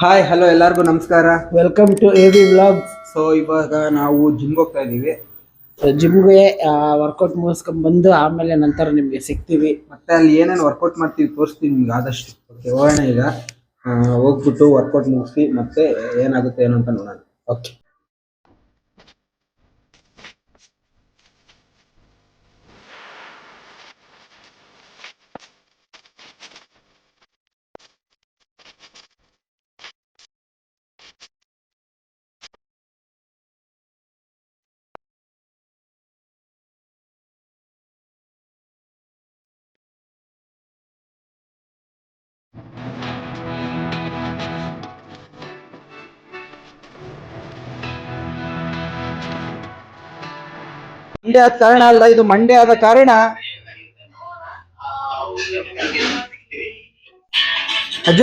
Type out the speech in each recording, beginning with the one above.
Hi hello ಎಲ್ಲರಿಗೂ ನಮಸ್ಕಾರ. Welcome to A V vlogs so ಇವಾಗ ನಾವು ಜಿಮ್ ಹೋಗ್ತಾ ಇದ್ದೀವಿ ಜಿಮ್ಗೆ ವರ್ಕೌಟ್ ಮುಗಿಸ್ಕೊಂಡ್ ಬಂದು ಆಮೇಲೆ ನಂತರ ನಿಮಗೆ ಸಿಗ್ತೀವಿ. ಮತ್ತೆ ಅಲ್ಲಿ ಏನೇನು ವರ್ಕೌಟ್ ಮಾಡ್ತೀವಿ ತೋರಿಸ್ತೀವಿ ನಿಮ್ಗೆ ಆದಷ್ಟು. ಓಕೆ ಹೋಗೋಣ ಈಗ. ಆ, ಹೋಗ್ಬಿಟ್ಟು ವರ್ಕೌಟ್ ಮುಗಿಸಿ ಮತ್ತೆ ಏನಾಗುತ್ತೆ ಏನು ಅಂತ ನೋಡೋಣ. ಓಕೆ ಮಂಡ್ಯ ಆದ ಕಾರಣ ಅಲ್ಲ ಇದು ಮಂಡ್ಯ ಆದ ಕಾರಣ. ಅಜ್ಜ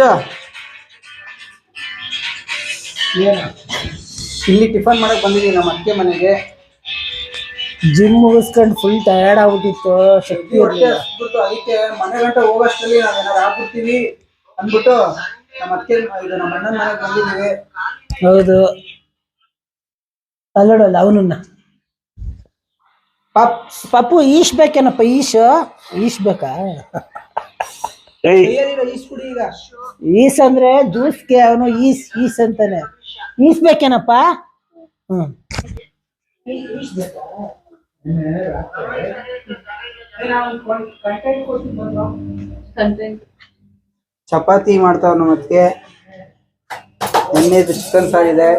ಇಲ್ಲಿ ಟಿಫನ್ ಮಾಡಕ್ ಬಂದಿದ್ದೀನಿ ನಮ್ಮ ಅತ್ತೆ ಮನೆಗೆ. ಜಿಮ್ ಮುಗಿಸ್ಕೊಂಡು ಫುಲ್ ಟಯರ್ಡ್ ಆಗ್ಬಿಟ್ಟಿತ್ತು ಶಕ್ತಿ ಅದಕ್ಕೆ ಮನೆ ಗಂಟೆ ಹೋಗೋಷ್ಟರಲ್ಲಿ ನಾವೇನಾದ್ರು ಹಾಕ್ಬಿಡ್ತೀವಿ ಅಂದ್ಬಿಟ್ಟು ನಮ್ಮ ಅತ್ತೆ ಇದು ನಮ್ಮ ಅಣ್ಣನ ಮನೆಗೆ ಬಂದಿದ್ದೀವಿ ಹೌದು. ಅಲ್ಲೋಡಲ್ಲ ಅವನನ್ನ. ಪಾಪ್ ಪಪ್ಪು ಈಶ್ ಬೇಕೇನಪ್ಪ ಈಶ್? ಈಶ್ ಬೇಕಾ? ಈಸ್ ಕುಡಿ ಈಗ. ಈಸ್ ಅಂದ್ರೆ ಜ್ಯೂಸ್ಗೆ ಅವನು ಈಸ್ ಈಸ್ ಅಂತಾನೆ. ಈಸ್ ಬೇಕೇನಪ್ಪ? ಹ್ಮ್. ಚಪಾತಿ ಮಾಡ್ತಾವ ಮತ್ತೆ ಅತ್ತಿಗೆ ಎಣ್ಣೆ ಚಿಕನ್ ಸಾರಿದೆ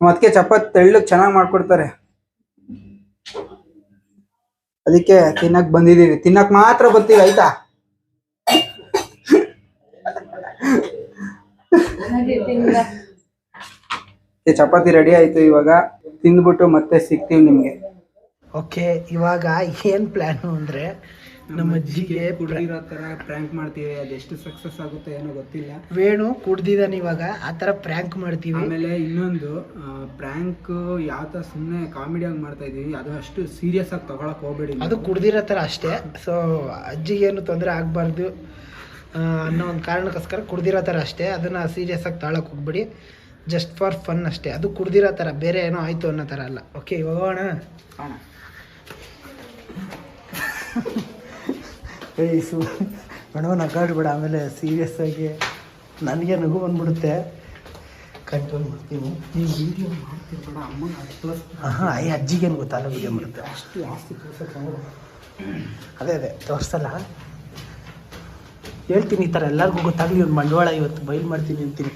ಮತ್ತೆ ಚಪಾತಿ ತೆಳ್ಳಗೆ ಚೆನ್ನಾಗಿ ಮಾಡ್ಕೊಡ್ತಾರೆ. ಅದಕ್ಕೆ ತಿನ್ನಕ್ ಬಂದಿದ್ದೀವಿ ತಿನ್ನಕ್ ಮಾತ್ರ ಬರ್ತೀವಿ ಆಯ್ತಾ? ಚಪಾತಿ ರೆಡಿ ಆಯ್ತು ಇವಾಗ. ತಿಂದ್ಬಿಟ್ಟು ಮತ್ತೆ ಸಿಗ್ತೀವಿ ನಿಮ್ಗೆ. ಓಕೆ ಇವಾಗ ಏನ್ ಪ್ಲಾನ್ ಅಂದ್ರೆ ನಮ್ಮ ಅಜ್ಜಿಗೆ ಕುಡಿದಿರೋ ತರ ಪ್ರ್ಯಾಂಕ್ ಮಾಡ್ತೀವಿ ಅದೆಷ್ಟು ಸಕ್ಸಸ್ ಆಗುತ್ತೆ ಏನೋ ಗೊತ್ತಿಲ್ಲ. ವೇಣು ಕುಡ್ದಿದ್ದಾನೆ ಇವಾಗ ಆ ತರ ಪ್ರ್ಯಾಂಕ್ ಮಾಡ್ತೀವಿ. ಆಮೇಲೆ ಇನ್ನೊಂದು ಪ್ರ್ಯಾಂಕ್ ಯಾವ ತರ ಸುಮ್ಮನೆ ಕಾಮಿಡಿಯಾಗಿ ಮಾಡ್ತಾ ಇದೀವಿ ಅದು ಅಷ್ಟು ಸೀರಿಯಸ್ ಆಗಿ ತಗೊಳಕ್ ಹೋಗ್ಬೇಡಿ ಅದು ಕುಡ್ದಿರೋ ತರ ಅಷ್ಟೇ. ಸೊ ಅಜ್ಜಿಗೇನು ತೊಂದರೆ ಆಗಬಾರ್ದು ಅನ್ನೋ ಒಂದು ಕಾರಣಕ್ಕೋಸ್ಕರ ಕುಡ್ದಿರೋ ಥರ ಅಷ್ಟೇ. ಅದನ್ನ ಸೀರಿಯಸ್ ಆಗಿ ತಾಳಕ್ಕೆ ಹೋಗ್ಬೇಡಿ. ಜಸ್ಟ್ ಫಾರ್ ಫನ್ ಅಷ್ಟೇ. ಅದು ಕುಡ್ದಿರೋ ಥರ ಬೇರೆ ಏನೋ ಆಯ್ತು ಅನ್ನೋ ಥರ ಅಲ್ಲ. ಓಕೆ ಇವಾಗ ಹೋಗೋಣ ಏಯ್ ಸು ಮೇಡಮ್ ನಗಾಡ್ಬೇಡ ಆಮೇಲೆ ಸೀರಿಯಸ್ ಆಗಿ ನನಗೆ ನಗು ಬಂದ್ಬಿಡುತ್ತೆ. ಕಂಟ್ರೋಲ್ ಮಾಡ್ತೀನಿ ಈ ವಿಡಿಯೋ ಮಾಡ್ತಿರ್ಬೇಡ ಅಮ್ಮನ ಅಷ್ಟು ಹಾಂ ಈ ಅಜ್ಜಿಗೇನು ಗೊತ್ತಲ್ಲ ವಿಡಿಯೋ ಮಾಡುತ್ತೆ? ಅಷ್ಟು ಜಾಸ್ತಿ ತೋರ್ಸಕ್ ಹೋಗ್ಬೇಡ. ಅದೇ ಅದೇ ತೋರಿಸಲ್ಲ? ಹೇಳ್ತೀನಿ ಈ ಥರ ಎಲ್ಲರಿಗೂ ಗೊತ್ತಾಗಲಿ ಒಂದು ಬಂಡವಾಳ ಇವತ್ತು ಬಯಲು ಮಾಡ್ತೀನಿ ಅಂತೀನಿ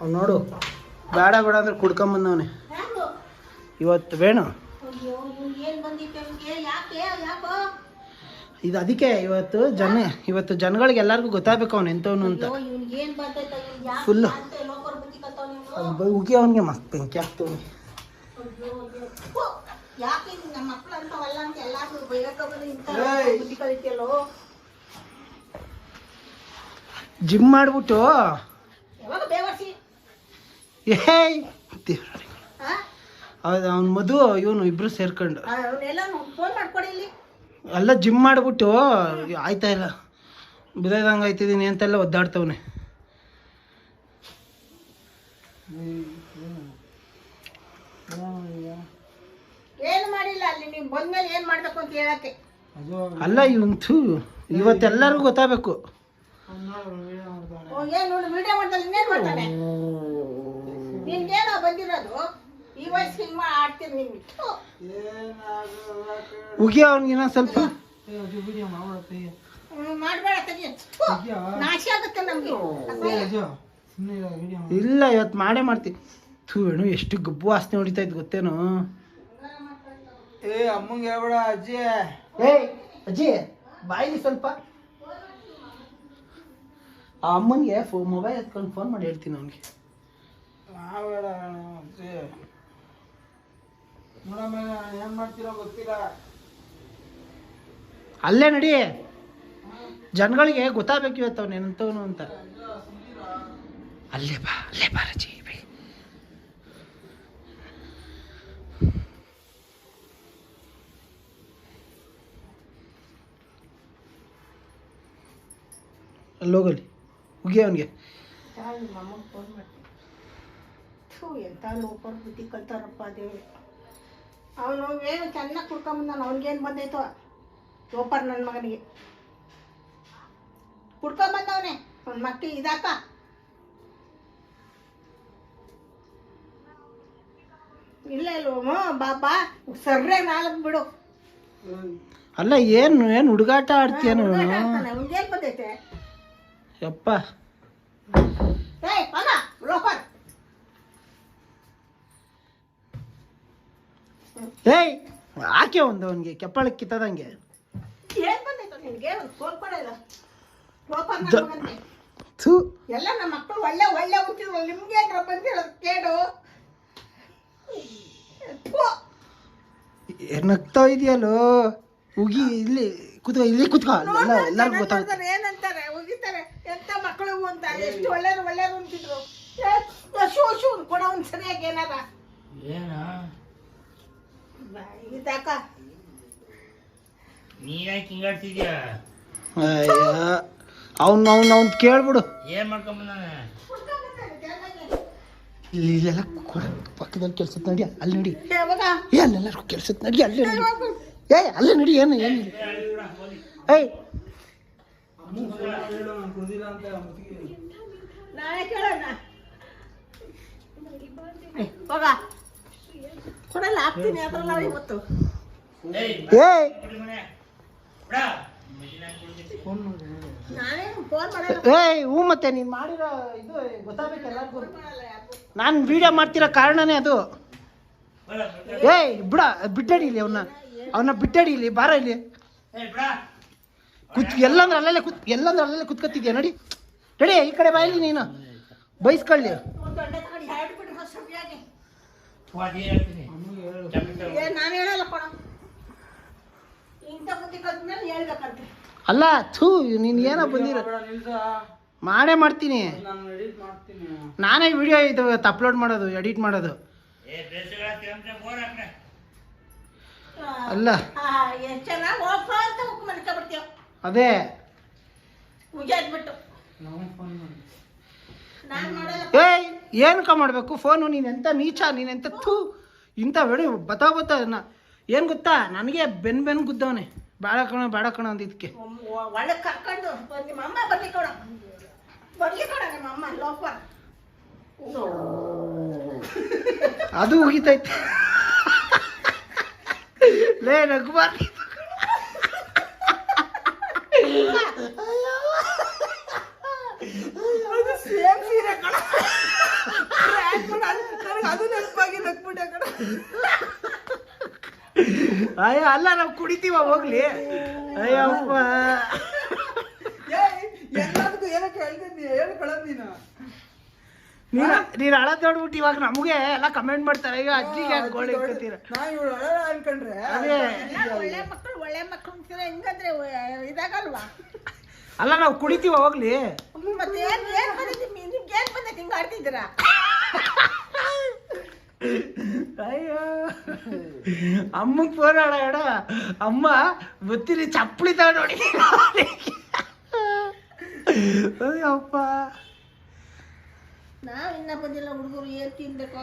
ಅವ್ನು ನೋಡು ಬೇಡ ಬೇಡ ಅಂದ್ರೆ ಕುಡ್ಕೊಂಬಂದವನೆ ಇವತ್ತು ವೇಣು? ಇದು ಅದಕ್ಕೆ ಇವತ್ತು ಜನ ಇವತ್ತು ಜನಗಳಿಗೆ ಎಲ್ಲರಿಗೂ ಗೊತ್ತಾಗಬೇಕು ಅವನು ಎಂಥವನು ಅಂತ. ಫುಲ್ಲು ಉಗಿ ಅವನಿಗೆ ಮಸ್ತ್ ಬೆಂಕಿ ಆಗ್ತವನಿ ಜಿಮ್ ಮಾಡ್ಬಿಟ್ಟು ಏಯ್ ದೇವ್ರೇ. ಹೌದು ಅವ್ನ ಮಧು ಇವನು ಇಬ್ರು ಸೇರ್ಕೊಂಡು. ಎಲ್ಲ ಜಿಮ್ ಮಾಡ್ಬಿಟ್ಟು ಆಯ್ತಾ ಇಲ್ಲ. ಬಿದ್ದದಂಗೆ ಆಯ್ತಿದ್ದೀನಿ ಅಂತೆಲ್ಲ ಒದ್ದಾಡ್ತವನೆ. ಏನು ಮಾಡಿಲ್ಲ ಅಲ್ಲಿ ನೀವು ಬಂದ್ಮೇಲೆ ಏನು ಮಾಡಬೇಕು ಅಂತ ಹೇಳಕ್ಕೆ. ಅಲ್ಲ ಇವಂತು ಇವತ್ತೆಲ್ಲರಿಗೂ ಗೊತ್ತಾಗಬೇಕು. ಏನು ವಿಡಿಯೋ ಮಾಡ್ತಾನೆ ಇನ್ನೇನು ಮಾಡ್ತಾನೆ? ನಿನ್ಗೇನೋ ಬಂದಿರೋದು? ಈ ವಯಸ್ಸು ಹಿಂಗ್ ಆಡ್ತೀನಿ ನಿನ್ ಬಿಟ್ಟು ಉಗಿ ಅವ್ನಿಗೆ ಸ್ವಲ್ಪ. ಮಾಡ್ಬೇಡ ತೆಗಿ ನಾಶ ಆಗುತ್ತೆ ನಮ್ಗೆ. ಇಲ್ಲ ಇವತ್ತು ಮಾಡೇ ಮಾಡ್ತಿ. ಥೂ ಏನು ಎಷ್ಟು ಗಬ್ಬು ವಾಸನೆ ಹೊಡಿತಾ ಇತ್ತು ಗೊತ್ತೇನು. ಏ ಅಮ್ಮಂಗೆ ಹೇಳ್ಬೇಡ ಅಜ್ಜಿ. ಏ ಅಜ್ಜಿ ಬಾಯಿ ಸ್ವಲ್ಪ. ಆ ಅಮ್ಮನಿಗೆ ಫೋ ಮೊಬೈಲ್ ಎತ್ಕೊಂಡು ಫೋನ್ ಮಾಡಿ ಹೇಳ್ತೀನಿ ಅವನಿಗೆ. ಅಜ್ಜಿ ನೋಡಮ್ಮ ಏನು ಮಾಡ್ತೀರೋ ಗೊತ್ತಿಲ್ಲ. ಅಲ್ಲೇ ನಡಿ. ಜನಗಳಿಗೆ ಗೊತ್ತಾಗಬೇಕು ಇವತ್ತು ಅವ್ನು ಎಂತವನು ಅಂತ. ಅಲ್ಲೇ ಬಾ ಅಲ್ಲೇ ಬಾ ರಜಿ ಬೈ. ಅಲ್ಲೋಗಲಿ ಉಗಿ ಅವನಿಗೆ. ಥೂ ಎಂಥ ಲೋಪರ್ ಬುದ್ಧಿ ಕಲ್ತಾರಪ್ಪ ದೇವ್ರೆ. ಅವನು ಏನು ಚೆನ್ನಾಗಿ ಕುಡ್ಕೊಂಬಂದಾನ ಅವ್ನಿಗೇನು ಬಂದೈತೋ? ಲೋಪರ್ ನನ್ನ ಮಗನಿಗೆ. ಕುಡ್ಕೊಂಬಂದವನೇ ಅವ್ನ ಮಕ್ಕಳು ಇದಾಕ? ಇಲ್ಲ ಇಲ್ವೋ ಬಾಬಾ ಸರ್ರೆ ನಾಲ್ಕು ಬಿಡು. ಅಲ್ಲ ಏನು ಏನು ಹುಡುಗಾಟ ಆಡ್ತೀಯನು ಅವ್ನಿಗೇನು ಬಂದೈತೆ? ಯಪ್ಪ. ಏಯ್ ಲೋಪರ್. ಏಯ್ ಆಕೆ ಒಂದು ಅವನಿಗೆ ಕೆಪ್ಪಳಕ್ಕೆ ಕಿತ್ತದಂಗೆ. ಏನ್ ಬಂದೈತೆ ನಿನಗೆ? ಒಂದು ದ- ಮಗನಿಗೆ ಎಲ್ಲ ನಮ್ಮ ಮಕ್ಕಳು ಒಳ್ಳೆ ಒಳ್ಳೆ ಹುಟ್ಟಿದ್ರು ನಿಮ್ಗೆ ಏನ್ರ ಬಂದಿರೋದು ಕೇಡು ಥು. ನಗ್ತಾ ಇದೆಯಲ್ಲೋ? ಉಗಿ ಇಲ್ಲಿ ಕುತ್ಕೋ ಇಲ್ಲಿ ಕುತ್ಕೋ. ಎಲ್ಲಾರು ನೋಡ್ತಾರೆ, ಎಲ್ಲರಿಗೂ ಜನ ಗೊತ್ತಾಗುತ್ತೆ. ನೋಡ್ತಾರೆ, ಏನಂತಾರೆ? ಉಗಿತಾರೆ. ಎಂತ ಮಕ್ಕಳು ಅಂತ. ಎಷ್ಟು ಒಳ್ಳೆಯವ್ರು ಒಳ್ಳೆಯವ್ರು ಅಂತಿದ್ರು. ಏ, ಶೂ ಶೂ ಕೊಡ ಒಂದು ಸರಿಯಾಗಿ ಏನಾರ. ಏನ? ಇದಾಕ ನೀ ಯಾಕೆ ಹಿಂಗಾಡ್ತಿದ್ಯಾ ಅಯ್ಯ ಅವ್ನು ಅವ್ನು ಅವ್ನು ಕೇಳ್ಬಿಡು. ಏನ್ ಇಲ್ಲೆಲ್ಲ ಕೊಡ ಪಕ್ಕದಲ್ಲಿ ಕೆಲ್ಸದ ನಡಿ ಅಲ್ಲಿ ನಡಿ. ಏ ಅಲ್ಲೆಲ್ಲರಿಗೂ ಕೆಲ್ಸದ ನಡಿ ಅಲ್ಲೇ ನಡಿ. ಏ ಅಲ್ಲೇ ನಡಿ ಏನು ಏನು ಏಯ್ ನಾಳೆ ಕೇಳೋಣ. ಏ, ಹೋಗ. ಕೊಡಲ್ಲ ಹಾಕ್ತೀನಿ ಅದ್ರಲ್ಲ ಇವತ್ತು ಏಯ್ ಏಯ್ ಬಿಡಿ ಮನೆ. ಬಿಡ. ಮಷೀನ್ ಹಾಕ್ ಬಿಡ್ತೀನಿ. ನಾನೇ ಫೋನ್ ಮಾಡಲ್ಲ ಏಯ್ ಹ್ಞೂ ಮತ್ತೆ ನೀನು ಮಾಡಿರೋ ಇದು ಗೊತ್ತಾಗಬೇಕು ಎಲ್ಲರಿಗೂ ನಾನು ವಿಡಿಯೋ ಮಾಡ್ತಿರೋ ಕಾರಣನೇ ಅದು. ಏಯ್ ಬಿಡ ಬಿಟ್ಟಡಿ ಇಲ್ಲಿ ಅವನ್ನ ಅವನ್ನ ಬಿಟ್ಟಡಿ ಇಲ್ಲಿ ಬಾರ ಇಲ್ಲಿ ಏಯ್ ಬಿಡ. ಕುತ್ ಎಲ್ಲಂದ್ರೆ ಅಲ್ಲಲ್ಲೇ ಕುತ್ ಎಲ್ಲಂದ್ರೆ ಅಲ್ಲಲ್ಲೇ ಕುತ್ಕೊತಿದ್ಯಾ ನಡಿ ನಡಿ ಈ ಕಡೆ ಬಾಯಲ್ಲಿ ನೀನು ಬೈಸ್ಕೊಳ್ಳಿ ನಾನು ಹೇಳಲ್ಲ ಇಂಥ ಬುದ್ಧಿ ಕಲ್ತ್ಮೇಲೆ ಹೇಳ್ಬೇಕಂತೆ. ಅಲ್ಲ ಥೂ ನೀನು ಏನೋ ಬಂದಿರ ಮಾಡೇ ಮಾಡ್ತೀನಿ. ನಾನೇ ವಿಡಿಯೋ ಇದು ಅಪ್ಲೋಡ್ ಮಾಡೋದು ಎಡಿಟ್ ಮಾಡೋದು. ಅಲ್ಲ. ಅದೇ. ಏನ್ಕ ನಾನು ಮಾಡಲ್ಲ. ಏಯ್ ಏನಕ್ಕ ಮಾಡಬೇಕು? ಫೋನು ನೀನು ಎಂತ ನೀಚ ನೀನು ಎಂತ ಥೂ. ಇಂಥ ಬೇಡ ಬತಾ ಬತ್ತಾ ಏನು ಗೊತ್ತಾ? ನನಗೆ ಬೆನ್ ಬೆನ್ ಗುದ್ದವನೆ. ಬೇಡ ಕಣ ಬೇಡ ಕಣ ಅಂತ ಒಳಗೆ ಕರ್ಕೊಂಡು ಬಂದ್ ನಿಮ್ಮ ಅಮ್ಮ ಬರ್ಲಿ ಕೊಡ. ಬರ್ಲಿ ಕೊಡ ನಿಮ್ಮ ಅಮ್ಮ ಲೋಪ ಅದು ಉಗಿತೈತೆ. ಲೇ ನಗ್ಬಾರ್ದು ಅದು ಸೇಮ್ ಸೀರೆ ಕಣ. ನನಗೆ ಅದು ನೆನಪಾಗಿ ನಗ್ಬಿಟ್ಟೆ ಕಣ. ಅಯ್ಯ ಅಲ್ಲ ನಾವು ಕುಡಿತೀವ ಹೋಗ್ಲಿ. ಅಯ್ಯಪ್ಪ ಎಲ್ಲದಕ್ಕೂ ಏನಕ್ಕೆ ಹೇಳ್ತಿದ್ದಿ ಹೇಳ್ಕೊಳ್ಳೋದು ನೀನು. ನೀನು ನೀನು ಹಳದ್ ನೋಡ್ಬಿಟ್ಟು ಇವಾಗ ನಮಗೆ ಎಲ್ಲ ಕಮೆಂಟ್ ಮಾಡ್ತಾರೆ. ಈಗ ಅಜ್ಜಿ ಯಾಕೆ ಗೋಳಿ ಇಟ್ಕೊತೀರ. ನಾ ಇವಳು ಅನ್ಕೊಂಡ್ರೆ? ಅದೇ. ಒಳ್ಳೆ ಮಕ್ಕಳು ಒಳ್ಳೆ ಮಕ್ಕಳು ಅಂತೀರ? ಹೆಂಗಂದ್ರೆ ಇದಾಗಲ್ವಾ? ಅಲ್ಲ ನಾವು ಕುಡಿತೀವ ಹೋಗ್ಲಿ. ಮತ್ತೆ ಏನ್ ಏನ್ ಬಂದೈತಿ ನಿಮ್ಗೆ ಏನ್ ಬಂದೈತಿ? ಹಿಂಗ್ ಆಡ್ತಿದ್ದೀರಾ? ಅಯ್ಯೋ ಅಮ್ಮಗ್ ಫೋನ್ ಆಡ ಎಡ ಅಮ್ಮ ಗೊತ್ತಿರಿ ಚಪ್ಪಲಿ ತಗೊಂಡು ನೋಡಿ ಅಯ್ಯಪ್ಪ ನಾವ್ ಇನ್ನ ಬಂದಿಲ್ಲ ಹುಡುಗರು ಏನ್ ತಿನ್ಬೇಕು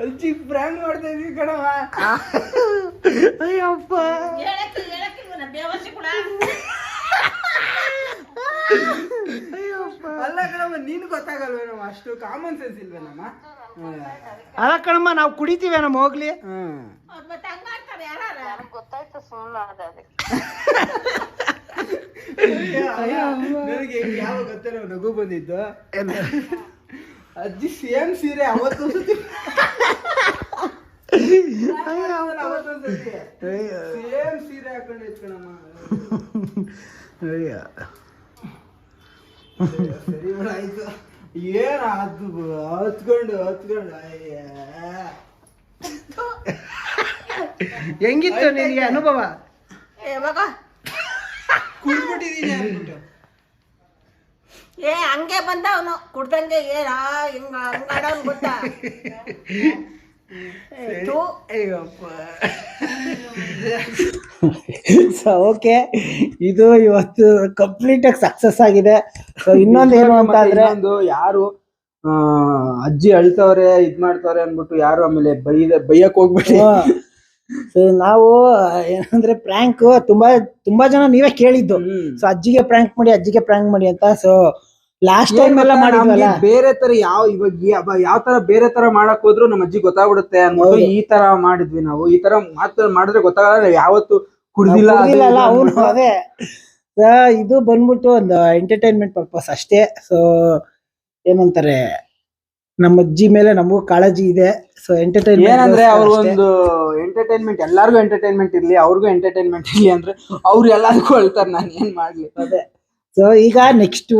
ಅಜ್ಜಿ ಪ್ರಾಂಕ್ ಮಾಡ್ತಾ ಇದೀವಿ ಕಣವ ಅಯ್ಯಪ್ಪ. ಅಲ್ಲ ಕಣಮ್ಮ ನೀನು ಗೊತ್ತಾಗಲ್ವೇನಮ್ಮ ಅಷ್ಟು ಕಾಮನ್ ಸೆನ್ಸ್ ಇಲ್ವೇನಮ್ಮ ಅಲ್ಲ ಕಣಮ್ಮ ನಾವು ಕುಡಿತೀವಿ ನಮ್ಮ ಹೋಗ್ಲಿ? ಹ್ಮ್. ಗೊತ್ತಾಯ್ತು ನನಗೆ ಯಾವ ಗೊತ್ತಿರೋ ನಗು ಬಂದಿದ್ದು. ಅಜ್ಜಿ ಸೇಮ್ ಸೀರೆ ಅವತ್ತು ಸೇಮ್ ಸೀರೆ ಹಾಕೊಂಡು ಕಣಮ್ಮ ಅಯ್ಯ ಸರಿ ಆಯ್ತು ಏನ್ ಅದು ಹತ್ಕೊಂಡು ಹತ್ಕೊಂಡು ಅಯ್ಯ ಹೆಂಗಿತ್ತು ನಿನಗೆ ಅನುಭವ? ಯಾವಾಗ ಕುಡ್ಬಿಟ್ಟಿದ್ದೀನಿ ಅಂದ್ಬಿಟ್ಟು. ಏ ಹಂಗೆ ಬಂದ ಅವನು ಕುಡ್ದಂಗೆ ಏನ ಹಿಂಗ ಹಂಗಾಡೋನ್ ಗೊತ್ತಾ. ಸೊ ಓಕೆ ಇದು ಇವತ್ತು ಕಂಪ್ಲೀಟ್ ಆಗಿ ಸಕ್ಸಸ್ ಆಗಿದೆ. ಸೊ ಇನ್ನೊಂದು ಏನು ಅಂತ ಅಂದ್ರೆ ಒಂದು ಯಾರು ಆ, ಅಜ್ಜಿ ಅಳ್ತವ್ರೆ ಇದ್ ಮಾಡ್ತವ್ರೆ ಅನ್ಬಿಟ್ಟು ಯಾರು ಆಮೇಲೆ ಬೈದ ಬೈಯಕ್ ಹೋಗ್ಬಿಟ್ಟು ಸೊ ನಾವು ಏನಂದ್ರೆ ಪ್ರ್ಯಾಂಕ್ ತುಂಬಾ ತುಂಬಾ ಜನ ನೀವೇ ಕೇಳಿದ್ದು. ಹ್ಮ್. ಸೊ ಅಜ್ಜಿಗೆ ಪ್ರ್ಯಾಂಕ್ ಮಾಡಿ ಅಜ್ಜಿಗೆ ಪ್ರ್ಯಾಂಕ್ ಮಾಡಿ ಅಂತ. ಸೊ ಲಾಸ್ಟ್ ಟೈಮ್ ಎಲ್ಲ ಮಾಡಿದ್ವಲ್ಲ? ಬೇರೆ ತರ ಯಾವ ಇವಾಗ ಯಾವ- ತರ ಬೇರೆ ತರ ಮಾಡಕ್ ಹೋದ್ರು ನಮ್ಮ ಅಜ್ಜಿ ಗೊತ್ತಾಗ್ಬಿಡುತ್ತೆ ಅನ್ಬಿಟ್ಟು ಹೌದು. ಈ ತರ ಮಾಡಿದ್ವಿ ನಾವು. ಈ ತರ ಮಾತ್ರ ಮಾಡಿದ್ರೆ ಗೊತ್ತಾಗಲ್ಲ ಯಾವತ್ತು ಕುಡಿದಿಲ್ಲ ಅವನು ಅದೇ. ಇದು ಬಂದ್ಬಿಟ್ಟು ಒಂದು ಎಂಟರ್ಟೈನ್ಮೆಂಟ್ ಪರ್ಪಸ್ ಅಷ್ಟೇ. ಸೊ ಏನಂತಾರೆ ನಮ್ಮ ಅಜ್ಜಿ ಮೇಲೆ ನಮಗೂ ಕಾಳಜಿ ಇದೆ. ಸೊ ಎಂಟರ್ಟೈನ್ಮೆಂಟ್ ಏನಂದ್ರೆ ಅವ್ರಿಗೊಂದು ಒಂದು ಎಂಟರ್ಟೈನ್ಮೆಂಟ್ ಎಲ್ಲಾರ್ಗು ಎಂಟರ್ಟೈನ್ಮೆಂಟ್ ಇರ್ಲಿ ಅವ್ರಿಗೂ ಎಂಟರ್ಟೈನ್ಮೆಂಟ್ ಇರ್ಲಿ ಅಂದ್ರೆ ಅವ್ರು ಎಲ್ಲಾರ್ಗು ಅಳ್ತಾರೆ ನಾನು ಏನ್ ಮಾಡ್ಲಿ? ಅದೇ. ಸೊ ಈಗ ನೆಕ್ಸ್ಟ್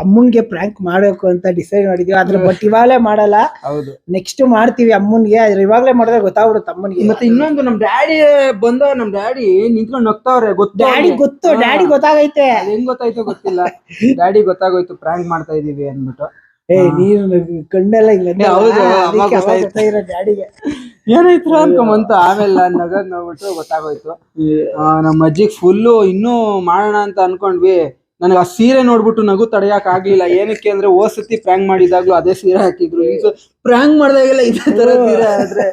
ಅಮ್ಮನ್ಗೆ ಪ್ರ್ಯಾಂಕ್ ಮಾಡಬೇಕು ಅಂತ ಡಿಸೈಡ್ ಮಾಡಿದೀವಿ. ಆದ್ರೆ ಬಟ್ ಇವಾಗಲೇ ಮಾಡಲ್ಲ. ಹೌದು. ನೆಕ್ಸ್ಟ್ ಮಾಡ್ತೀವಿ ಅಮ್ಮನ್ಗೆ. ಆದ್ರೆ ಇವಾಗಲೇ ಮಾಡಿದ್ರೆ ಗೊತ್ತಾಗ್ಬಿಡುತ್ತೆ ಅಮ್ಮನ್ಗೆ. ಮತ್ತೆ ಇನ್ನೊಂದು ನಮ್ ಡ್ಯಾಡಿ ಬಂದ ನಮ್ ಡ್ಯಾಡಿ ನಿಂತ್ಕೊಂಡು ನಗ್ತಾವ್ರೆ ಗೊತ್ತು ಡ್ಯಾಡಿ ಗೊತ್ತು ಡ್ಯಾಡಿ ಗೊತ್ತಾಗೈತೆ. ಹೆಂಗ್ ಗೊತ್ತಾಯ್ತು ಗೊತ್ತಿಲ್ಲ. ಡ್ಯಾಡಿ ಗೊತ್ತಾಗೋಯ್ತು ಪ್ರ್ಯಾಂಕ್ ಮಾಡ್ತಾ ಇದೀವಿ ಅಂದ್ಬಿಟ್ಟು. ಏ ನೀನು ಕಣ್ಣೆಲ್ಲ ಇಲ್ಲ ಹೌದು. ಡ್ಯಾಡಿಗೆ ಏನಾಯ್ತು ಅನ್ಕೊಂಬಂತ. ಆಮೇಲೆ ನಗದ್ ನೋಡ್ಬಿಟ್ಟು ಗೊತ್ತಾಗೋಯ್ತು. ನಮ್ಮ ಅಜ್ಜಿಗ್ ಫುಲ್ಲು ಇನ್ನೂ ಮಾಡೋಣ ಅಂತ ಅನ್ಕೊಂಡ್ವಿ. ನನಗೆ ಆ ಸೀರೆ ನೋಡ್ಬಿಟ್ಟು ನಗು ತಡೆಯಕ್ ಆಗ್ಲಿಲ್ಲ. ಏನಕ್ಕೆ ಅಂದ್ರೆ ಓ ಸತಿ ಪ್ರ್ಯಾಂಗ್ ಮಾಡಿದಾಗ್ಲೂ ಅದೇ ಸೀರೆ ಹಾಕಿದ್ರು. ಈಗ ಪ್ರ್ಯಾಂಗ್ ಮಾಡ್ದಾಗೆಲ್ಲ ಇದೇ ತರ ಸೀರೆ ಆದ್ರೆ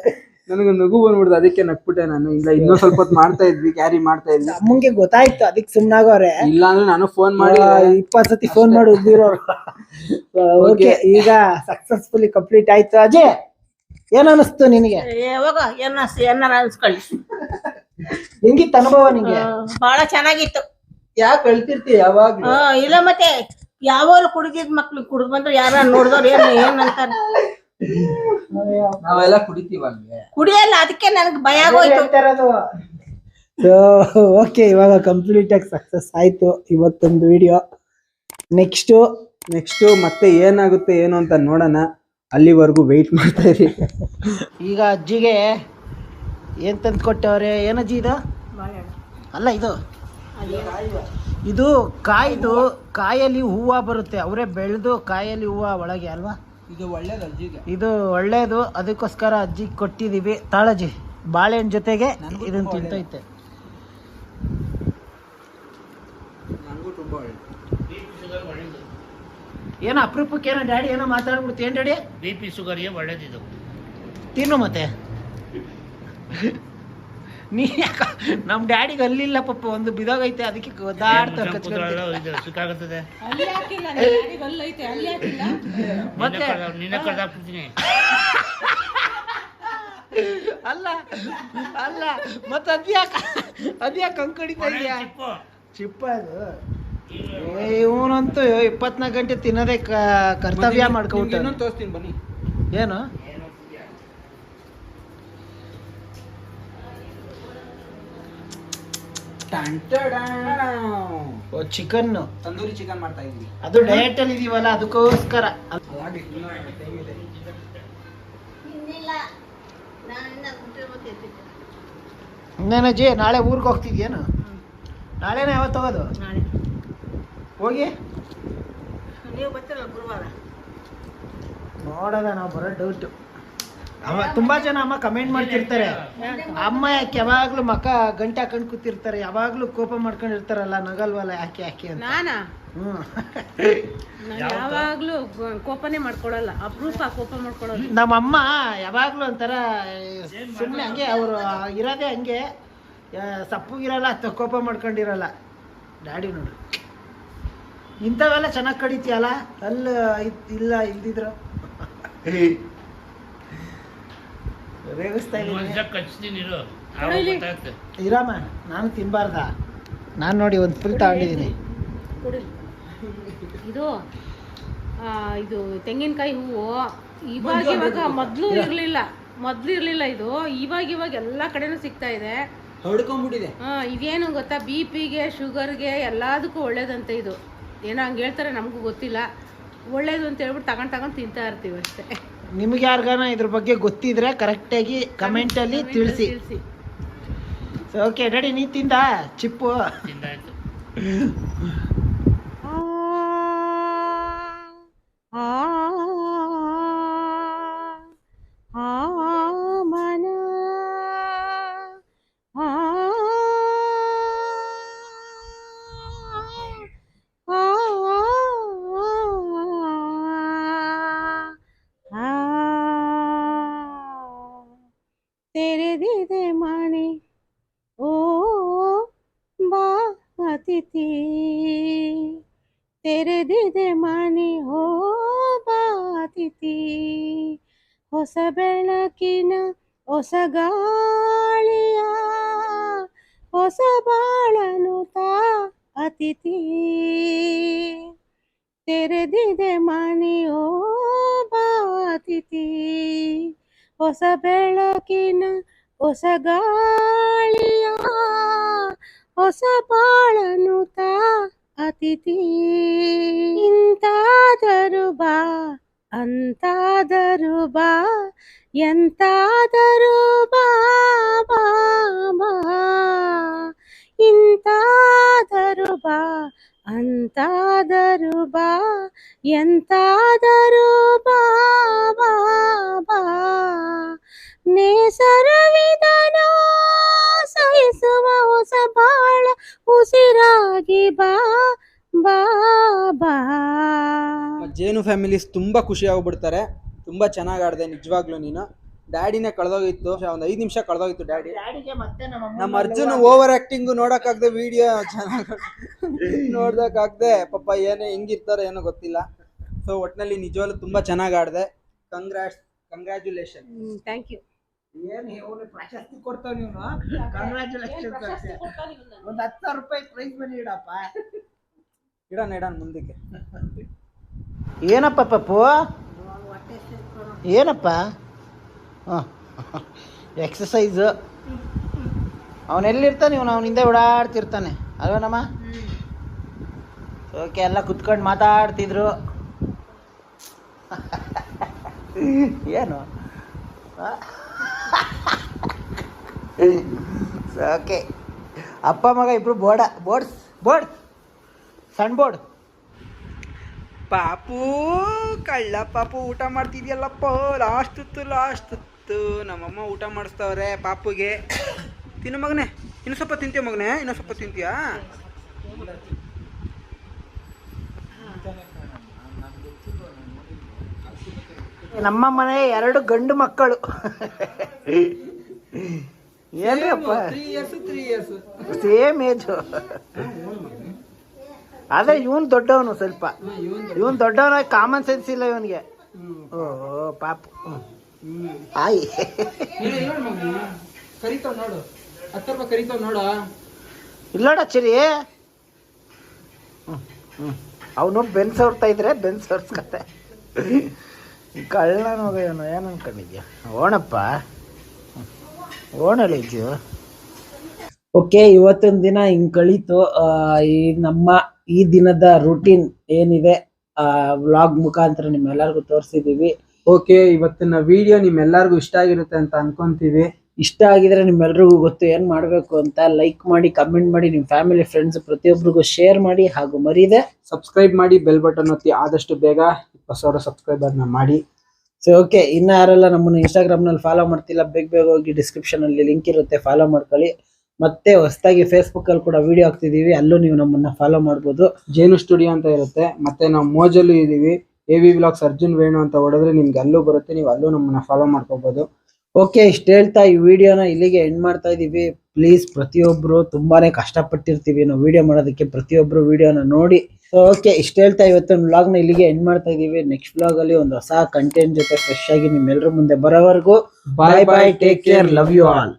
ನನಗೆ ನಗು ಬಂದ್ಬಿಡ್ದು ಅದಕ್ಕೆ ನಕ್ಬಿಟ್ಟೆ ನಾನು. ಇಲ್ಲ ಇನ್ನೂ ಸ್ವಲ್ಪ ಹೊತ್ತು ಮಾಡ್ತಾ ಇದ್ವಿ ಕ್ಯಾರಿ ಮಾಡ್ತಾ ಇದ್ವಿ. ಅಮ್ಮಂಗೆ ಗೊತ್ತಾಯ್ತು. ಅದಕ್ಕೆ ಸುಮ್ನಾಗವ್ರೆ ಇಲ್ಲ ಅಂದ್ರೆ ನಾನು ಫೋನ್ ಮಾಡಿ ಇಪ್ಪತ್ ಸತಿ ಫೋನ್ ಮಾಡಿ ಉದ್ದಿರೋರು ಓಕೆ ಈಗ ಸಕ್ಸಸ್ಫುಲಿ ಕಂಪ್ಲೀಟ್ ಆಯ್ತು. ಅಜಯ್! ಏನ್ ಅನಿಸ್ತು ನಿನಗೆ? ಯಾವಾಗ? ಏನ ಏನಾರ ಅನ್ಸ್ಕೊಳ್ಳಿ. ಹೆಂಗಿತ್ತು ಅನುಭವ ನಿಂಗೆ? ಬಹಳ ಚೆನ್ನಾಗಿತ್ತು. ಯಾಕೆ ಅಳ್ತಿರ್ತೀಯ ಯಾವಾಗ ಹಾ ಇಲ್ಲ ಮತ್ತೆ ಯಾವಾಗ ಕುಡಿದಿದ್ ಮಕ್ಳು ಕುಡಿದ್ ಬಂದ್ರೆ ಯಾರ ನೋಡಿದವ್ರು ಏನ್ ಏನಂತಾರೆ ನಾವೆಲ್ಲ ಕುಡಿತೀವ ಕುಡಿಯಲ್ಲ ಅದಕ್ಕೆ ನನಗೆ ಭಯ ಆಗೋಯ್ತು. ಸೊ ಓಕೆ ಇವಾಗ ಕಂಪ್ಲೀಟ್ ಆಗಿ ಸಕ್ಸಸ್ ಆಯ್ತು ಇವತ್ತೊಂದು ವಿಡಿಯೋ ನೆಕ್ಸ್ಟ್ ನೆಕ್ಸ್ಟ್ ಮತ್ತೆ ಏನಾಗುತ್ತೆ ಏನು ಅಂತ ನೋಡೋಣ. ಅಲ್ಲಿವರೆಗೂ ವೆಯ್ಟ್ ಮಾಡ್ತಾ ಇರಿ. ಈಗ ಅಜ್ಜಿಗೆ ಏನ್ ತಂದು ಕೊಟ್ಟವ್ರೆ? ಏನಜ್ಜಿ ಇದು? ಅಲ್ಲ ಇದು. ಇದು ಕಾಯ್ದು ಕಾಯಲ್ಲಿ ಹೂವು ಬರುತ್ತೆ. ಅವರೇ ಬೆಳೆದು ಕಾಯಲ್ಲಿ ಹೂವು ಒಳಗೆ ಅಲ್ವಾ? ಇದು ಒಳ್ಳೇದು ಅಜ್ಜಿಗೆ. ಇದು ಒಳ್ಳೇದು. ಅದಕ್ಕೋಸ್ಕರ ಅಜ್ಜಿಗೆ ಕೊಟ್ಟಿದ್ದೀವಿ ತಾಳಜ್ಜಿ ಬಾಳೆಹಣ್ಣು ಜೊತೆಗೆ ಇದನ್ನು ತಿಂತೈತೆ ನನಗೂ ತುಂಬಾ ಒಳ್ಳೇದು ಏನೋ ಅಪರೂಪಕ್ಕೆ ಏನೋ ಡ್ಯಾಡಿ ಏನೋ ಮಾತಾಡ್ಬಿಡ್ತು ಏನು ಡ್ಯಾಡಿ? ಬಿ ಪಿ ಶುಗರ್ಗೆ ಒಳ್ಳೇದಿದು. ತಿನ್ನು ಮತ್ತೆ. ನೀ ಯಾಕ ನಮ್ ಡ್ಯಾಡಿಗೆ ಅಲ್ಲಿಲ್ಲ ಪಪ್ಪ ಒಂದು ಬಿದೋಗೈತೆ ಅದಕ್ಕೆ ಒದ್ದಾಡ್ತಾರೆ ಮತ್ತೆ? ನಿನ್ನ ಅಲ್ಲ ಅಲ್ಲ ಮತ್ತೆ ಅದ್ಯಾಕ ಅದ್ಯಾಕ ಹಂಗ್ ಕಡಿತಾ ಇದೆಯಾ ಚಿಪ್ಪು. ಚಿಪ್ಪ ಅದು. ಇವನಂತೂ ಇಪ್ಪತ್ನಾಲ್ಕು ಗಂಟೆ ತಿನ್ನೋದೇ ಕರ್ತವ್ಯ ಮಾಡ್ಕೊಂಡು ಇನ್ನೊಂದು ತೋರಿಸ್ತೀನಿ ಬನ್ನಿ. ಏನು? ಚಿಕನ್ ತಂದೂರಿ ಚಿಕನ್ ಮಾಡ್ತಾ ಇದ್ವಿ ಅದು ಡಯಟ್ ಅಲ್ಲಿ ಇದೀವಲ್ಲ ಅದಕ್ಕೋಸ್ಕರ ಇನ್ನೇನಜ್ಜಿ ನಾಳೆ ಊರಿಗೆ ಹೋಗ್ತಿದ್ಯೇನು ನಾಳೆನೇ ಯಾವತ್ತು ಹೋಗೋದು ಹೋಗಿ. ನೀವು ಬರ್ತೀರಲ್ಲ ಗುರುವಾರ? ನೋಡೋದ ನಾವು ಬರೋ ಡೌಟ್ ಅಮ್ಮ ತುಂಬಾ ಜನ ಅಮ್ಮ ಕಮೆಂಟ್ ಮಾಡ್ತಿರ್ತಾರೆ. ಅಮ್ಮ ಯಾಕೆ ಯಾವಾಗ್ಲೂ ಮಕ್ಕ ಗಂಟೆ ಹಾಕೊಂಡ್ ಕೂತಿರ್ತಾರೆ ಯಾವಾಗ್ಲೂ ಕೋಪ ಮಾಡ್ಕೊಂಡಿರ್ತಾರಲ್ಲ ನಗಲ್ವಲ್ಲ ಯಾಕೆ ಯಾಕೆ ಅಂತ. ನಾನಾ? ಹ್ಮ್. ಯಾವಾಗ್ಲೂ ಕೋಪನೇ ಮಾಡ್ಕೊಳಲ್ಲ ಅಪರೂಪ ಕೋಪ ಮಾಡ್ಕೊಳ್ಳೋದು ನಮ್ಮಮ್ಮ ಯಾವಾಗ್ಲೂ ಒಂಥರ ಸುಮ್ಮನೆ ಹಂಗೆ ಅವರು ಇರೋದೇ ಹಂಗೆ ಸಪ್ಪಗಿರಲ್ಲ ಅಥವಾ ಕೋಪ ಮಾಡ್ಕೊಂಡಿರಲ್ಲ. ಡ್ಯಾಡಿ ನೋಡು. ಇಂಥವೆಲ್ಲ ಚೆನ್ನಾಗಿ ಕಡಿತೀಯಲ್ಲ? ಅಲ್ಲಿ ಇಲ್ಲ ಇಲ್ದಿದ್ರು? ರೇಗಿಸ್ತಾ ಇರಮ್ಮ ನಾನು ತಿನ್ಬಾರ್ದ. ನಾನು ನೋಡಿ ಒಂದು ಫುಲ್ ತಗೊಂಡಿದ್ದೀನಿ ಇದು ಆ, ಇದು ತೆಂಗಿನಕಾಯಿ ಹೂವು ಇವಾಗ ಇವಾಗ ಮೊದಲು ಇರಲಿಲ್ಲ. ಮೊದಲು ಇರಲಿಲ್ಲ ಇದು. ಇವಾಗ ಇವಾಗ ಎಲ್ಲ ಕಡೆನೂ ಸಿಗ್ತಾ ಇದೆ. ಹೊಡ್ಕೊಂಡ್ಬಿಟ್ಟಿದೆ ಹಾ ಇದೇನು ಗೊತ್ತಾ? ಬಿ ಪಿಗೆ ಶುಗರ್ಗೆ ಎಲ್ಲದಕ್ಕೂ ಒಳ್ಳೇದಂತೆ ಇದು. ಏನೋ ಹಂಗೆ ಹೇಳ್ತಾರೆ ನಮಗೂ ಗೊತ್ತಿಲ್ಲ. ಒಳ್ಳೇದು ಅಂತ ಹೇಳ್ಬಿಟ್ಟು ತಗೊಂಡು ತಗೊಂಡು ತಿಂತಾ ಇರ್ತೀವಿ ಅಷ್ಟೇ. ನಿಮ್ಗೆ ಯಾರಿಗಾನ ಇದ್ರ ಬಗ್ಗೆ ಗೊತ್ತಿದ್ರೆ ಕರೆಕ್ಟಾಗಿ ಕಮೆಂಟಲ್ಲಿ ತಿಳಿಸಿ. ತಿಳಿಸಿ. ಓಕೆ ರೆಡಿ ನೀ ತಿಂದ? ಚಿಪ್ಪು. ತಿಂದಾಯ್ತು. ಹೊಸ ಗಾಳಿಯ ಹೊಸ ಬಾಳನು ತಾ ಅತಿಥಿ. ತೆರೆದಿದೆ ಮನೆ ಓ ಬಾ ಅತಿಥಿ. ಹೊಸ ಬೆಳಕಿನ ಹೊಸ ಗಾಳಿಯ ಹೊಸ ಬಾಳನು ತಾ ಅತಿಥಿ. ಇಂತಾದರೂ ಬಾ ಅಂತಾದರೂ ಬಾ ಎಂತಾದರೂ ಬಾ ಬಾ ಜೇನು ಫ್ಯಾಮಿಲೀಸ್ ತುಂಬಾ ಖುಷಿ ಆಗ್ಬಿಡ್ತಾರೆ ತುಂಬಾ ಚೆನ್ನಾಗ್ ಆಡ್ದೆ ನಿಜವಾಗ್ಲೂ ನೀನು. ಡ್ಯಾಡಿನೇ ಕಳೆದೋಗಿತ್ತು. ಒಂದು ಐದು ನಿಮಿಷ ಕಳೆದೋಗಿತ್ತು ಡ್ಯಾಡಿ ಡ್ಯಾಡಿಗೆ ಮತ್ತೆ ನಮ್ಮ ಅರ್ಜುನ್ ಓವರ್ ಆಕ್ಟಿಂಗ್ ನೋಡೋಕ್ಕಾಗದೆ ವಿಡಿಯೋ ಚೆನ್ನಾಗಿ ನೋಡ್ದಕ್ಕಾಗ್ದೆ. ಪಾಪ ಏನೇ ಹೆಂಗಿರ್ತಾರೋ ಏನೋ ಗೊತ್ತಿಲ್ಲ. ಸೊ ಒಟ್ನಲ್ಲಿ ನಿಜವಾಗ್ಲೂ ತುಂಬಾ ಚೆನ್ನಾಗಿ ಆಡ್ದೆ. ಕಂಗ್ರಾಟ್ ಕಂಗ್ರ್ಯಾಚುಲೇಷನ್ ಥ್ಯಾಂಕ್ ಯು ಏನು ಇವನು ಪ್ರಶಸ್ತಿ ಕೊಡ್ತಾವ ನೀವು ಕಂಗ್ರ್ಯಾಚುಲೇಷನ್ ಒಂದು ಹತ್ತು ಸಾವಿರ ರೂಪಾಯಿ ಪ್ರೈಸ್ ಬನ್ನಿ ಇಡಪ್ಪ. ಇಡೋಣ ಇಡೋಣ ಮುಂದಕ್ಕೆ. ಏನಪ್ಪ ಪಪ್ಪು? ಏನಪ್ಪ? ಹಾಂ. ಎಕ್ಸಸೈಸು ಅವನೆಲ್ಲಿರ್ತಾನೆ ಇವನು ಅವ್ನ ಹಿಂದೆ ಓಡಾಡ್ತಿರ್ತಾನೆ. ಅಲ್ವನಮ್ಮ ಓಕೆ ಎಲ್ಲ ಕುತ್ಕೊಂಡು ಮಾತಾಡ್ತಿದ್ರು. ಏನು? ಓಕೆ ಅಪ್ಪ, ಮಗ ಇಬ್ಬರು ಬೋರ್ಡ ಬೋರ್ಡ್ಸ್ ಬೋರ್ಡ್ ಸಣ್ಣ ಬೋರ್ಡ್ ಪಾಪು ಕಳ್ಳ ಪಾಪು ಊಟ ಮಾಡ್ತಿದ್ಯಲ್ಲಪ್ಪ ಲಾಸ್ಟ್ ಹೊತ್ತು ಲಾಸ್ಟ್ ಹೊತ್ತು ನಮ್ಮಮ್ಮ ಊಟ ಮಾಡಿಸ್ತವ್ರೆ ಪಾಪುಗೆ. ತಿನ್ನು ಮಗನೇ ಇನ್ನು ಸ್ವಲ್ಪ ತಿಂತೀಯ ಮಗನೇ ಇನ್ನೂ ಸ್ವಲ್ಪ ತಿಂತೀಯಾ? ನಮ್ಮ ಮನೆ ಎರಡು ಗಂಡು ಮಕ್ಕಳು. ಏನ್ರಪ್ಪ? ಸೇಮ್ ಏಜು ಆದ್ರೆ ಇವನ್ ದೊಡ್ಡವನು ಸ್ವಲ್ಪ. ಇವನ್ ದೊಡ್ಡವನ. ಕಾಮನ್ ಸೆನ್ಸ್ ಇಲ್ಲ ಇವನ್ಗೆ. ಓ ಪಾಪ. ಆಯ್. ನೋಡು ಮಗನ ಕರಿತಾವ್ ನೋಡು. ಹತ್ತು ರೂಪಾಯಿ ಕರಿತಾವ್ ನೋಡ. ಇಲ್ಲೋಡ ಚಿರಿ. ಅವನು ಬೆನ್ಸ್ ಹೊರ್ತಾ ಇದ್ರೆ ಬೆನ್ಸ್ ಹೊರ್ಸ್ಕತ್ತೆ ಕಳ್ಳನ ಹೋಗ ಇವನು ಏನು ಅನ್ಕೊಂಡಿದ್ಯಾ? ಓಣಪ್ಪ. ಓಣಲಿಜ್ಜು ಓಕೆ ಇವತ್ತಿನ ದಿನ ಹಿಂಗೆ ಕಳೀತು. ಈ ನಮ್ಮ ಈ ದಿನದ ರೂಟೀನ್ ಏನಿದೆ ವ್ಲಾಗ್ ಮುಖಾಂತರ ನಿಮ್ಮೆಲ್ಲರಿಗೂ ತೋರಿಸಿದೀವಿ. ಓಕೆ ಇವತ್ತಿನ ವಿಡಿಯೋ ನಿಮ್ಮೆಲ್ಲರಿಗೂ ಇಷ್ಟ ಆಗಿರುತ್ತೆ ಅಂತ ಅನ್ಕೊಂತೀವಿ. ಇಷ್ಟ ಆಗಿದ್ರೆ ನಿಮ್ಮೆಲ್ರಿಗೂ ಗೊತ್ತು ಏನ್ ಮಾಡಬೇಕು ಅಂತ ಲೈಕ್ ಮಾಡಿ ಕಮೆಂಟ್ ಮಾಡಿ ನಿಮ್ ಫ್ಯಾಮಿಲಿ ಫ್ರೆಂಡ್ಸ್ ಪ್ರತಿಯೊಬ್ಬರಿಗೂ ಶೇರ್ ಮಾಡಿ ಹಾಗೂ ಮರೀದೆ. ಸಬ್ಸ್ಕ್ರೈಬ್ ಮಾಡಿ ಬೆಲ್ ಬಟನ್ ಒತ್ತಿ ಆದಷ್ಟು ಬೇಗ ಇಪ್ಪತ್ತು ಸಾವಿರ ಸಬ್ಸ್ಕ್ರೈಬರ್ನ ಮಾಡಿ. ಸೊ ಓಕೆ ಇನ್ನ ಯಾರೆಲ್ಲ ನಮ್ಮನ್ನು ಇನ್ಸ್ಟಾಗ್ರಾಮ್ನಲ್ಲಿ ಫಾಲೋ ಮಾಡ್ತಿಲ್ಲ ಬೇಗ ಬೇಗ ಹೋಗಿ ಡಿಸ್ಕ್ರಿಪ್ಷನ್ ಅಲ್ಲಿ ಲಿಂಕ್ ಇರುತ್ತೆ ಫಾಲೋ ಮಾಡ್ಕೊಳ್ಳಿ. ಮತ್ತೆ ಹೊಸದಾಗಿ ಫೇಸ್ಬುಕ್ ಅಲ್ಲಿ ಕೂಡ ವಿಡಿಯೋ ಹಾಕ್ತಿದೀವಿ. ಅಲ್ಲೂ ನೀವು ನಮ್ಮನ್ನ ಫಾಲೋ ಮಾಡಬಹುದು ಜೇನು ಸ್ಟುಡಿಯೋ ಅಂತ ಇರುತ್ತೆ. ಮತ್ತೆ ನಾವು ಮೋಜಲ್ಲೂ ಇದೀವಿ. A V vlogs Arjun Venu ಅಂತ ಹೊಡೆದ್ರೆ ನಿಮ್ಗೆ ಅಲ್ಲೂ ಬರುತ್ತೆ. ನೀವು ಅಲ್ಲೂ ನಮ್ಮನ್ನ ಫಾಲೋ ಮಾಡ್ಕೋಬಹುದು ಓಕೆ ಇಷ್ಟ ಹೇಳ್ತಾ ಈ ವಿಡಿಯೋನ ಇಲ್ಲಿಗೆ ಎಂಡ್ ಮಾಡ್ತಾ ಇದೀವಿ. ಪ್ಲೀಸ್ ಪ್ರತಿಯೊಬ್ರು ತುಂಬಾನೇ ಕಷ್ಟಪಟ್ಟಿರ್ತೀವಿ ನಾವು ವಿಡಿಯೋ ಮಾಡೋದಕ್ಕೆ. ಪ್ರತಿಯೊಬ್ರು ವಿಡಿಯೋನ ನೋಡಿ. ಸೊ ಓಕೆ ಇಷ್ಟ ಹೇಳ್ತಾ ಇವತ್ತಿನ ವ್ಲಾಗ್ನ ನ ಇಲ್ಲಿಗೆ ಎಂಡ್ ಮಾಡ್ತಾ ಇದೀವಿ. ನೆಕ್ಸ್ಟ್ ವ್ಲಾಗಲ್ಲಿ ಒಂದು ಹೊಸ ಕಂಟೆಂಟ್ ಜೊತೆ ಫ್ರೆಶ್ ಆಗಿ ನಿಮ್ಮೆಲ್ಲರ ಮುಂದೆ ಬರೋವರೆಗೂ. Bye bye take care love you all